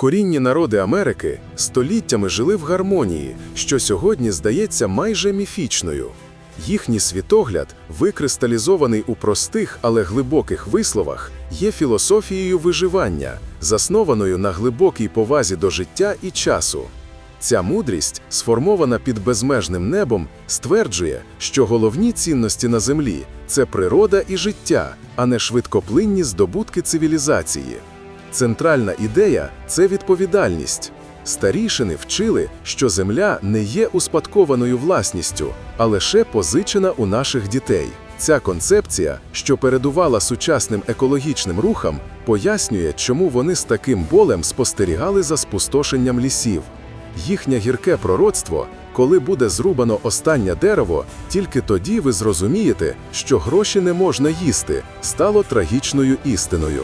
Корінні народи Америки століттями жили в гармонії, що сьогодні здається майже міфічною. Їхній світогляд, викристалізований у простих, але глибоких висловах, є філософією виживання, заснованою на глибокій повазі до життя і часу. Ця мудрість, сформована під безмежним небом, стверджує, що головні цінності на землі це природа і життя, а не швидкоплинні здобутки цивілізації. Центральна ідея це відповідальність. Старішини вчили, що земля не є успадкованою власністю, а лише позичена у наших дітей. Ця концепція, що передувала сучасним екологічним рухам, пояснює, чому вони з таким болем спостерігали за спустошенням лісів. Їхнє гірке пророцтво, коли буде зрубано останнє дерево, тільки тоді ви зрозумієте, що гроші не можна їсти, стало трагічною істиною.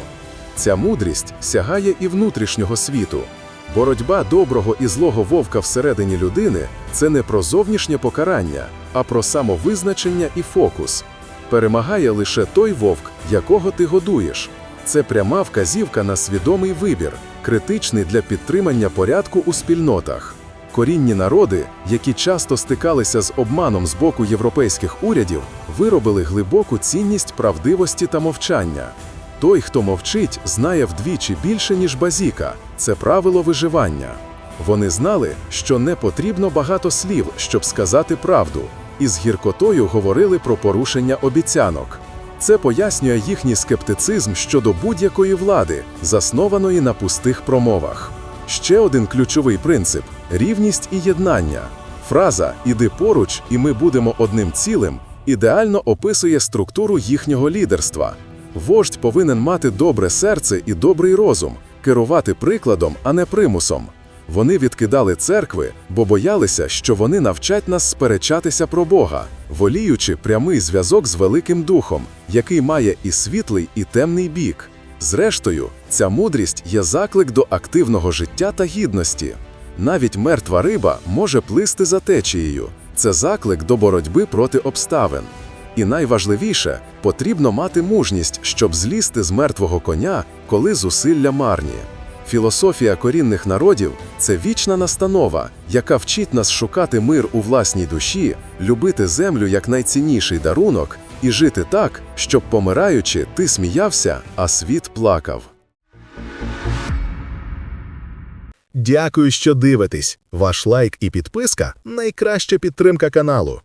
Ця мудрість сягає і внутрішнього світу. Боротьба доброго і злого вовка всередині людини це не про зовнішнє покарання, а про самовизначення і фокус. Перемагає лише той вовк, якого ти годуєш. Це пряма вказівка на свідомий вибір, критичний для підтримання порядку у спільнотах. Корінні народи, які часто стикалися з обманом з боку європейських урядів, виробили глибоку цінність правдивості та мовчання. Той, хто мовчить, знає вдвічі більше, ніж базіка. Це правило виживання. Вони знали, що не потрібно багато слів, щоб сказати правду, і з гіркотою говорили про порушення обіцянок. Це пояснює їхній скептицизм щодо будь-якої влади, заснованої на пустих промовах. Ще один ключовий принцип рівність і єднання. Фраза Іди поруч, і ми будемо одним цілим ідеально описує структуру їхнього лідерства. Вождь повинен мати добре серце і добрий розум, керувати прикладом, а не примусом. Вони відкидали церкви, бо боялися, що вони навчать нас сперечатися про Бога, воліючи прямий зв'язок з Великим Духом, який має і світлий, і темний бік. Зрештою, ця мудрість є заклик до активного життя та гідності. Навіть мертва риба може плисти за течією. Це заклик до боротьби проти обставин. І найважливіше, потрібно мати мужність, щоб злізти з мертвого коня, коли зусилля марні. Філософія корінних народів це вічна настанова, яка вчить нас шукати мир у власній душі, любити землю як найцінніший дарунок і жити так, щоб, помираючи, ти сміявся, а світ плакав. Дякую, що дивитесь. Ваш лайк і підписка найкраща підтримка каналу.